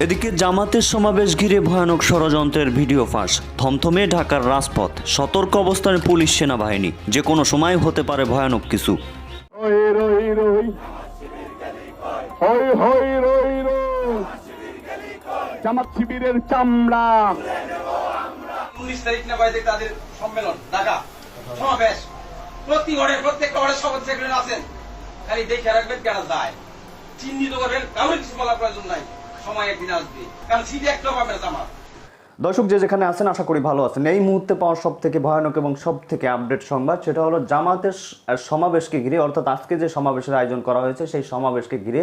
এদিকে জামাতের সমাবেশ ঘিরে ভয়ানক ষড়যন্ত্রের ভিডিও ফাঁস। থমথমে ঢাকার রাজপথ সতর্ক অবস্থানে পুলিশ সেনাবাহিনী যে কোনো সময় হতে পারে ভয়ানক কিছু। হই রই রই। হই হই রই রই। জামাত শিবিরের চামড়া। উনিশ তারিখ না বাইরে তাদের সম্মেলন ঢাকা। সমাবেশ। প্রতি ঘরে প্রত্যেকটা ঘরে শপথ সেক্রেটারি আছেন। খালি দেখে রাখবেন কেন যায়। চিহ্নিত করবেন কারোর কিছু বলার প্রয়োজন নাই। সময় একদিন আসবে কারণ সিডি একটা পাবে না জামাত। দর্শক যে যেখানে আছেন, আশা করি ভালো আছেন। এই মুহূর্তে পাওয়া সব থেকে ভয়ানক এবং সব থেকে আপডেট সংবাদ সেটা হলো জামাতের সমাবেশকে ঘিরে, অর্থাৎ আজকে যে সমাবেশের আয়োজন করা হয়েছে, সেই সমাবেশকে ঘিরে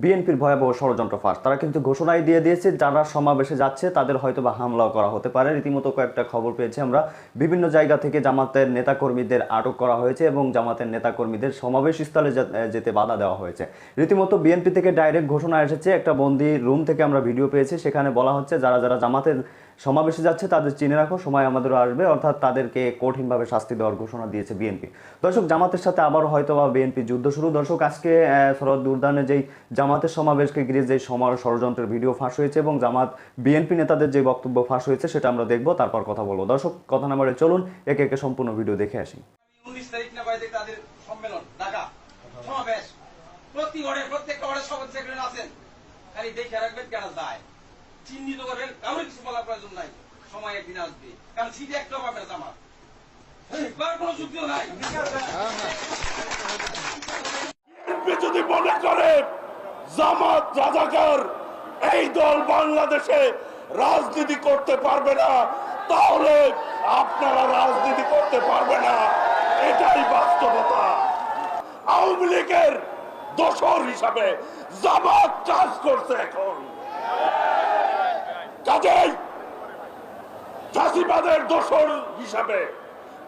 বিএনপির ভয়াবহ ষড়যন্ত্র ফাঁস। তারা কিন্তু ঘোষণাই দিয়ে দিয়েছে, যারা সমাবেশে যাচ্ছে, তাদের হয়তো বা হামলাও করা হতে পারে। রীতিমতো কয়েকটা খবর পেয়েছি আমরা। বিভিন্ন জায়গা থেকে জামাতের নেতাকর্মীদের আটক করা হয়েছে এবং জামাতের নেতাকর্মীদের সমাবেশ স্থলে যেতে বাধা দেওয়া হয়েছে। রীতিমতো বিএনপি থেকে ডাইরেক্ট ঘোষণা এসেছে। একটা বন্দি রুম থেকে আমরা ভিডিও পেয়েছি। সেখানে বলা হচ্ছে, যারা যারা জামাতের সমাবেশে যাচ্ছে, তাদের চিনে রাখো, সময় আমাদেরও আসবে, অর্থাৎ তাদেরকে কঠিনভাবে শাস্তি দেওয়ার ঘোষণা দিয়েছে বিএনপি। দর্শক, জামাতের সাথে আবারও হয়তো বা বিএনপি যুদ্ধ শুরু। দর্শক, আজকে শরৎ দুর্দানে যেই জামাতের সমাবেশকে ঘিরে যে সমার ষড়যন্ত্রের ভিডিও ফাঁস হয়েছে এবং জামাত বিএনপি নেতাদের যে বক্তব্য ফাঁস হয়েছে সেটা আমরা দেখব, তারপর কথা বলব। দর্শক, কথা নাম্বারে চলুন, একে একে সম্পূর্ণ ভিডিও দেখে আসি। প্রতি ঘরে, প্রত্যেকটা ঘরে শপথ সেক্রেটারি আছেন। খালি দেখে রাখবেন কেন যায় চিহ্নিত করবেন কারোর কিছু বলার প্রয়োজন নাই। সময় একদিন আসবে। কারণ সিটি একটাও পাবে না জামাত কোনো যুক্তিও নাই। যদি মনে করে জামাত রাজাকার এই দল বাংলাদেশে রাজনীতি করতে পারবে না, তাহলে আপনারা রাজনীতি করতে পারবে না। এটাই বাস্তবতা। আওয়ামী লীগের দোষর হিসাবে জামাত কাজ করছে এখন। কাজেই চাষিবাদের দোষর হিসাবে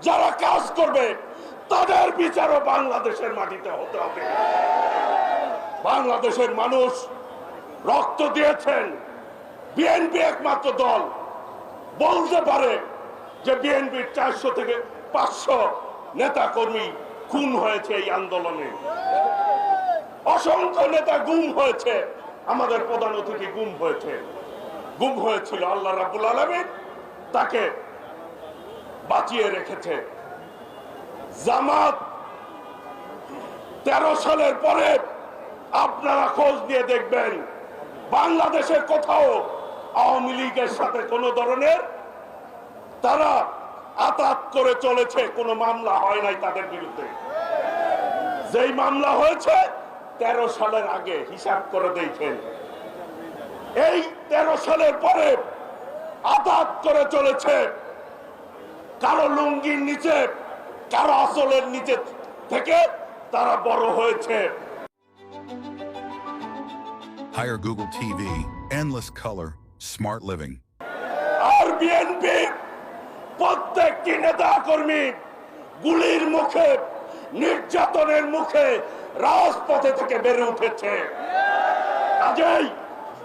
যারা কাজ করবে, তাদের বিচারও বাংলাদেশের মাটিতে হতে হবে। বাংলাদেশের মানুষ রক্ত দিয়েছেন। বিএনপি একমাত্র দল। বলতে পারে যে বিএনপির চারশো থেকে পাঁচশো নেতা কর্মী খুন হয়েছে এই আন্দোলনে। অসংখ্য নেতা গুম হয়েছে। আমাদের প্রধান অতিথি গুম হয়েছে। গুম হয়েছিল আল্লাহ রাবুল আলমিন, তাকে বাঁচিয়ে রেখেছে। জামাত তেরো সালের পরে আপনারা খোঁজ দিয়ে দেখবেন, বাংলাদেশে কোথাও আওয়ামী লীগের সাথে কোন ধরনের তারা আতাত করে চলেছে, কোনো মামলা হয় নাই তাদের বিরুদ্ধে। যেই মামলা হয়েছে, তেরো সালের আগে হিসাব করে দেখেন। এই তেরো সালের পরে আঘাত করে চলেছে। কারও লুঙ্গির নিচে কারও আসলের নিচে থেকে তারা বড় হয়েছে। Hire Google TV, endless color, smart living. আর বিএনপি প্রত্যেকটি নেতা কর্মী গুলির মুখে নির্যাতনের মুখে রাজপথে থেকে বেড়ে উঠেছে। কাজেই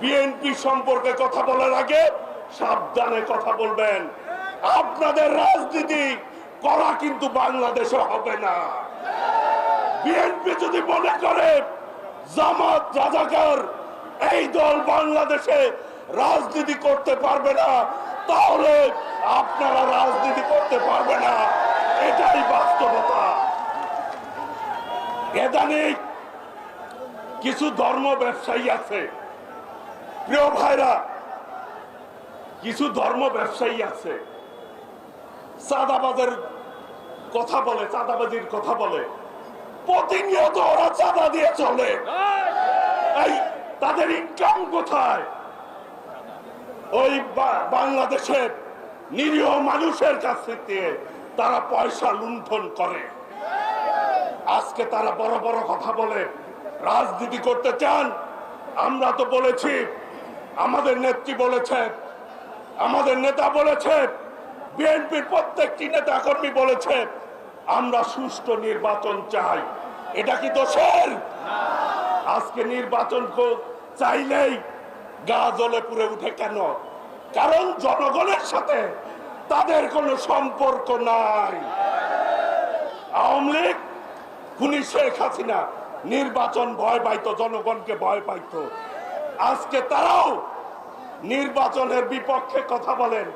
বিএনপি সম্পর্কে কথা বলার আগে সাবধানে কথা বলবেন। আপনাদের রাজনীতি করা কিন্তু বাংলাদেশে হবে না। বিএনপি যদি মনে করে জামাত, রাজাকার এই দল বাংলাদেশে রাজনীতি করতে পারবে না, তাহলে আপনারা রাজনীতি করতে পারবে না। এটাই বাস্তবতা। এদানিক কিছু ধর্ম ব্যবসায়ী আছে প্রিয় ভাইরা, কিছু ধর্ম ব্যবসায়ী আছে। চাঁদাবাজের কথা বলে, চাঁদাবাজির কথা বলে। প্রতিনিয়ত ওরা চাঁদা দিয়ে চলে। তাদের ইনকাম কোথায়? ওই বাংলাদেশের নিরীহ মানুষের কাছ থেকে তারা পয়সা লুণ্ঠন করে। আজকে তারা বড় বড় কথা বলে। রাজনীতি করতে চান, আমরা তো বলেছি আমাদের নেত্রী বলেছে, আমাদের নেতা বলেছে, বিএনপির প্রত্যেকটি নেতা কর্মী বলেছে, আমরা সুষ্ঠু নির্বাচন চাই। এটা কি দোষের? আজকে নির্বাচন চাইলেই গা জলে পুড়ে উঠে কেন? কারণ জনগণের সাথে তাদের কোনো সম্পর্ক নাই। আওয়ামী লীগ, খুনি শেখ হাসিনা, নির্বাচন ভয় পাইতো, জনগণকে ভয় পাইতো। আজকে তারাও নির্বাচনের বিপক্ষে কথা বলেন,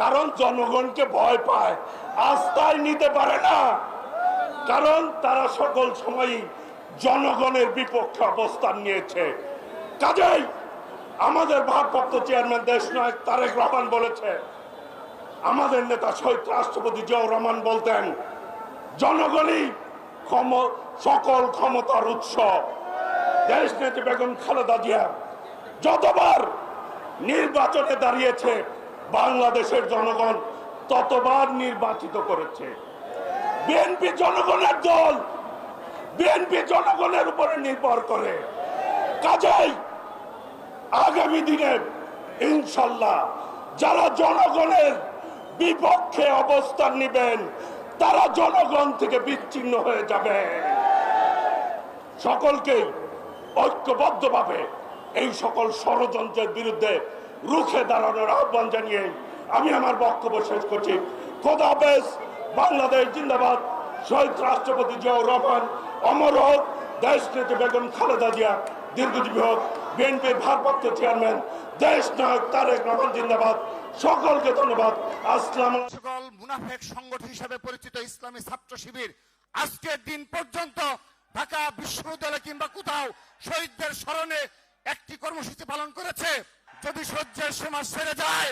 কারণ জনগণকে ভয় পায়। আস্থায় নিতে পারে না, কারণ তারা সকল সময়ই জনগণের বিপক্ষে অবস্থান নিয়েছে। কাজেই আমাদের ভারপ্রাপ্ত চেয়ারম্যান দেশ নায়ক তারেক রহমান বলেছে, আমাদের নেতা শহীদ রাষ্ট্রপতি জিয়াউর রহমান বলতেন, জনগণই সকল ক্ষমতার উৎস। দেশ নেত্রী বেগম খালেদা জিয়া যতবার নির্বাচনে দাঁড়িয়েছে বাংলাদেশের জনগণ, ততবার নির্বাচিত করেছে। বিএনপি জনগণের দল, বিএনপি জনগণের উপরে নির্ভর করে। কাজেই আগামী দিনে ইনশাল্লাহ যারা জনগণের বিপক্ষে অবস্থান নেবেন, তারা জনগণ থেকে বিচ্ছিন্ন হয়ে যাবে। সকলকে ঐক্যবদ্ধভাবে এই সকল ষড়যন্ত্রের বিরুদ্ধে রুখে দাঁড়ানোর আহ্বান জানিয়ে আমি আমার বক্তব্য শেষ করছি। খোদা হাফেজ, বাংলাদেশ জিন্দাবাদ। শহীদ রাষ্ট্রপতি জিয়াউর রহমান, অমর হোক দেশ নেত্রী বেগম খালেদা জিয়া, দীর্ঘজীবী হোক, বিএনপির ভারপ্রাপ্ত চেয়ারম্যান দেশ নায়ক তারেক রহমান জিন্দাবাদ। সকলকে ধন্যবাদ। আসসালাম সকল মুনাফেক সংগঠন হিসেবে পরিচিত ইসলামী ছাত্র শিবির আজকের দিন পর্যন্ত ঢাকা বিশ্ববিদ্যালয় কিংবা কোথাও শহীদদের স্মরণে একটি কর্মসূচি পালন করেছে। যদি সহ্যের সীমা সেরে যায়,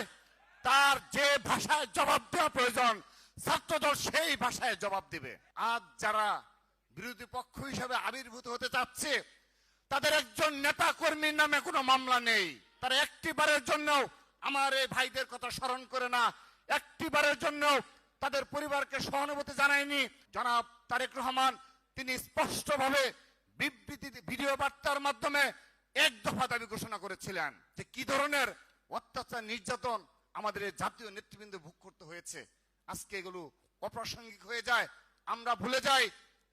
তার যে ভাষায় জবাব দেওয়া প্রয়োজন, ছাত্রদল সেই ভাষায় জবাব দিবে। আজ যারা বিরোধী পক্ষ হিসেবে আবির্ভূত হতে চাচ্ছে, তাদের একজন নেতা কর্মীর নামে কোনো মামলা নেই। তারা একটিবারের জন্য আমার এই ভাইদের কথা স্মরণ করে না। একটিবারের জন্য তাদের পরিবারকে সহানুভূতি জানায়নি। জনাব তারেক রহমান, তিনি স্পষ্টভাবে বিবৃতি, ভিডিও বার্তার মাধ্যমে এক দফা দাবি ঘোষণা করেছিলেন যে কি ধরনের অত্যাচার, নির্যাতন আমাদের জাতীয় নেতৃবৃন্দ ভোগ করতে হয়েছে। আজকে এগুলো অপ্রাসঙ্গিক হয়ে যায়। আমরা ভুলে যাই।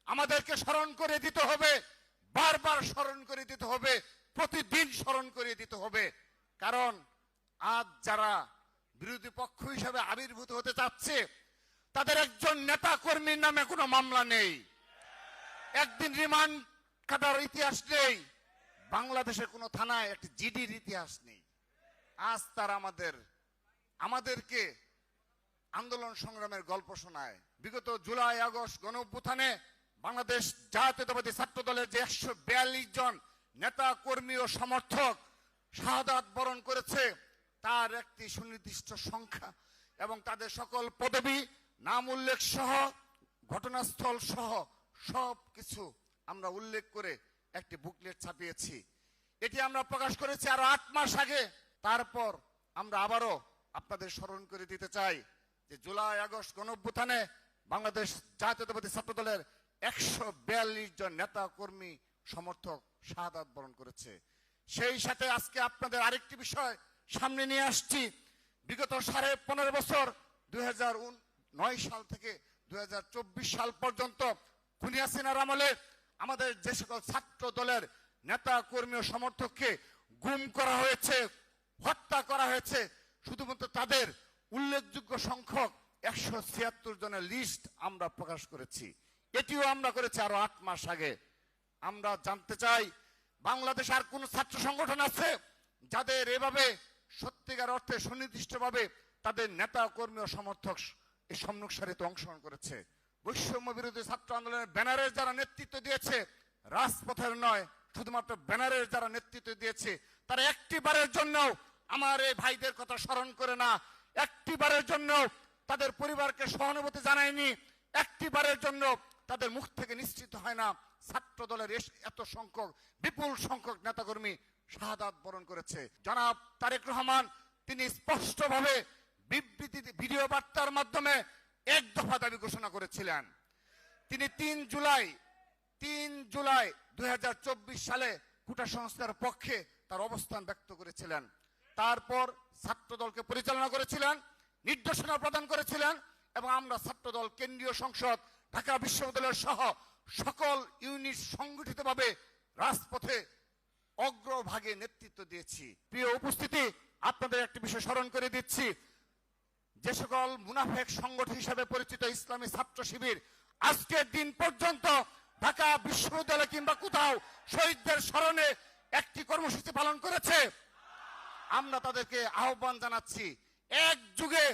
আমাদেরকে স্মরণ করে দিতে হবে। বারবার স্মরণ করে দিতে হবে। প্রতিদিন স্মরণ করে দিতে হবে। কারণ আজ যারা বিরোধী পক্ষ হিসেবে আবির্ভূত হতে চাচ্ছে, তাদের একজন নেতা কর্মীর নামে কোনো মামলা নেই। একদিন রিমান্ড কাটার ইতিহাস নেই। বাংলাদেশের কোনো থানায় একটি জিডির ইতিহাস নেই। আজ তার আমাদের, আমাদেরকে আন্দোলন সংগ্রামের গল্প শোনায়। বিগত জুলাই, আগস্ট গণ বাংলাদেশ জাতীয়তাবাদী ছাত্র দলের যে একশো বিয়াল্লিশ জন নেতা, কর্মী ও সমর্থক শাহাদাত বরণ করেছে, তার একটি সুনির্দিষ্ট সংখ্যা এবং তাদের সকল পদবি, নাম উল্লেখ সহ, ঘটনাস্থল সহ সব কিছু আমরা উল্লেখ করে একটি বুকলেট ছাপিয়েছি। এটি আমরা প্রকাশ করেছি আরও আট মাস আগে। তারপর আমরা আবারও আপনাদের স্মরণ করে দিতে চাই যে জুলাই, আগস্ট গণঅভ্যুত্থানে বাংলাদেশ জাতীয়তাবাদী ছাত্র দলের একশো বিয়াল্লিশ জন নেতা, কর্মী, সমর্থক শাহাদাত বরণ করেছে। সেই সাথে আজকে আপনাদের আরেকটি বিষয় সামনে নিয়ে আসছি। বিগত সাড়ে পনেরো বছর, দুই সাল থেকে দুই হাজার চব্বিশ সাল পর্যন্ত খুনি হাসিনার আমলে আমাদের যে সকল ছাত্র দলের নেতা, কর্মী ও সমর্থককে গুম করা হয়েছে, হত্যা করা হয়েছে, শুধুমাত্র তাদের উল্লেখযোগ্য সংখ্যক একশো ছিয়াত্তর জনের লিস্ট আমরা প্রকাশ করেছি। এটিও আমরা করেছি আরও আট মাস আগে। আমরা জানতে চাই, বাংলাদেশ আর কোন ছাত্র সংগঠন আছে যাদের এভাবে সত্যিকার অর্থে সুনির্দিষ্টভাবে তাদের নেতা, কর্মী ও সমর্থক এই সম্মুখ সারিতে অংশগ্রহণ করেছে? বৈষম্য বিরোধী ছাত্র আন্দোলনের ব্যানারের যারা নেতৃত্ব দিয়েছে, রাজপথের নয়, শুধুমাত্র ব্যানারের যারা নেতৃত্ব দিয়েছে, তারা একটি বারের জন্য আমার এই ভাইদের কথা স্মরণ করে না। একটি বারের জন্য তাদের পরিবারকে সহানুভূতি জানায়নি। একটি বারের জন্য তাদের মুখ থেকে নিশ্চিত হয় না। ছাত্র দলের এত সংখ্যক, বিপুল সংখ্যক নেতাকর্মী শাহাদাত বরণ করেছে। জনাব তারেক রহমান, তিনি স্পষ্টভাবে বিবৃতি ভিডিও বার্তার মাধ্যমে এক দফা দাবি ঘোষণা করেছিলেন। তিনি তিন জুলাই তিন জুলাই দুই হাজার চব্বিশ সালে কুটা সংস্কার পক্ষে তার অবস্থান ব্যক্ত করেছিলেন। তারপর ছাত্র দলকে পরিচালনা করেছিলেন, নির্দেশনা প্রদান করেছিলেন এবং আমরা ছাত্র দল, কেন্দ্রীয় সংসদ, ঢাকা বিশ্ববিদ্যালয় সহ সকল ইউনিট সংগঠিতভাবে রাজপথে অগ্রভাগে নেতৃত্ব দিয়েছি। প্রিয় উপস্থিতি, আপনাদের একটি বিষয় স্মরণ করে দিচ্ছি। যে সকল মুনাফেক সংগঠন হিসেবে পরিচিত ইসলামী ছাত্র শিবির আজকের দিন পর্যন্ত ঢাকা বিশ্ববিদ্যালয় কিংবা কোথাও শহীদদের স্মরণে একটি কর্মসূচি পালন করেছে। আমরা তাদেরকে আহ্বান জানাচ্ছি, এক যুগে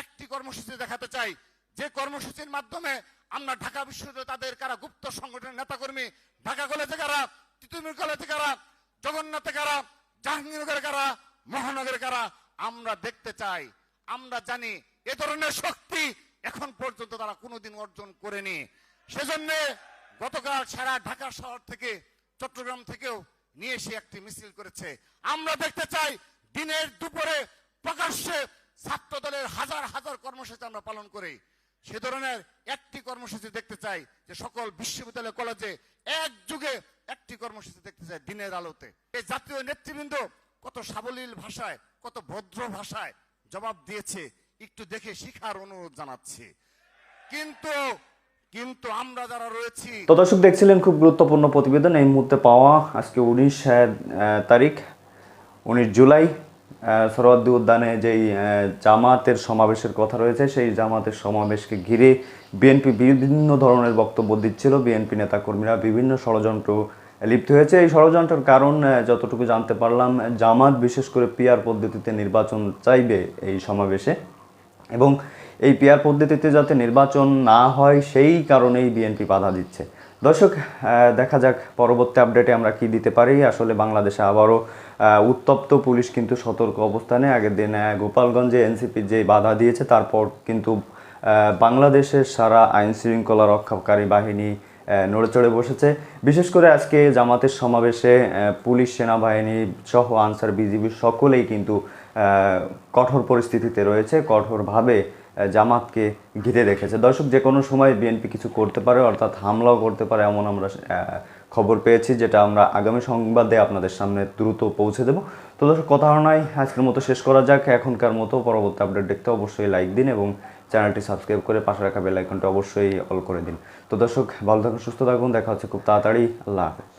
একটি কর্মসূচি দেখাতে চাই। যে কর্মসূচির মাধ্যমে আমরা ঢাকা বিশ্ববিদ্যালয়ে তাদের কারা গুপ্ত সংগঠনের নেতাকর্মী, ঢাকা কলেজে কারা, তিতুমির কলেজে কারা জগন্নাথে কারা জাহাঙ্গীরনগরে কারা মহানগরে কারা, আমরা দেখতে চাই। আমরা জানি এ ধরনের শক্তি এখন পর্যন্ত তারা কোনোদিন অর্জন করেনি। সেজন্য গতকাল সারা ঢাকা শহর থেকে, চট্টগ্রাম থেকেও নিয়ে এসে একটি মিছিল করেছে। আমরা দেখতে চাই দিনের দুপুরে প্রকাশ্যে ছাত্র দলের হাজার হাজার কর্মসূচি আমরা পালন করি। সে ধরনের একটি কর্মসূচি দেখতে চাই যে সকল বিশ্ববিদ্যালয় কলেজে এক যুগে একটি কর্মসূচি দেখতে চাই দিনের আলোতে। এই জাতীয় নেতৃবৃন্দ কত সাবলীল ভাষায়, কত ভদ্র ভাষায় জবাব দিয়েছে, একটু দেখে শিখার অনুরোধ জানাচ্ছি। কিন্তু কিন্তু আমরা যারা রয়েছি তো দর্শক দেখছিলেন খুব গুরুত্বপূর্ণ প্রতিবেদন, এই মুহূর্তে পাওয়া আজকে উনিশ তারিখ, উনিশ জুলাই সোহরাওয়ার্দী উদ্যানে যেই জামাতের সমাবেশের কথা রয়েছে, সেই জামাতের সমাবেশকে ঘিরে বিএনপি বিভিন্ন ধরনের বক্তব্য দিচ্ছিল। বিএনপি নেতাকর্মীরা বিভিন্ন ষড়যন্ত্র লিপ্ত হয়েছে এই ষড়যন্ত্রের কারণ যতটুকু জানতে পারলাম, জামাত বিশেষ করে পিয়ার পদ্ধতিতে নির্বাচন চাইবে এই সমাবেশে এবং এই পিয়ার পদ্ধতিতে যাতে নির্বাচন না হয় সেই কারণেই বিএনপি বাধা দিচ্ছে। দর্শক দেখা যাক পরবর্তী আপডেটে আমরা কি দিতে পারি। আসলে বাংলাদেশে আবারও উত্তপ্ত পুলিশ কিন্তু সতর্ক অবস্থানে। আগের দিন গোপালগঞ্জে এনসিপির যে বাধা দিয়েছে, তারপর কিন্তু বাংলাদেশের সারা আইন শৃঙ্খলা রক্ষাকারী বাহিনী আহ, নড়ে চড়ে বসেছে। বিশেষ করে আজকে জামাতের সমাবেশে পুলিশ সেনাবাহিনী সহ আনসার বিজিবি সকলেই কিন্তু কঠোর পরিস্থিতিতে রয়েছে। কঠোরভাবে জামাতকে ঘিরে রেখেছে। দর্শক যে কোনো সময় বিএনপি কিছু করতে পারে অর্থাৎ হামলাও করতে পারে এমন আমরা খবর পেয়েছি যেটা আমরা আগামী সংবাদে আপনাদের সামনে দ্রুত পৌঁছে দেব। তো দর্শক কথা নয় আজকের মতো শেষ করা যাক। এখনকার মতো পরবর্তী আপডেট দেখতে অবশ্যই লাইক দিন এবং চ্যানেলটি সাবস্ক্রাইব করে পাশে রাখা বেল অবশ্যই অল করে দিন। তো দর্শক, ভালো থাকুন, সুস্থ থাকুন, দেখা হচ্ছে খুব তাড়াতাড়ি। আল্লাহ হাফেজ।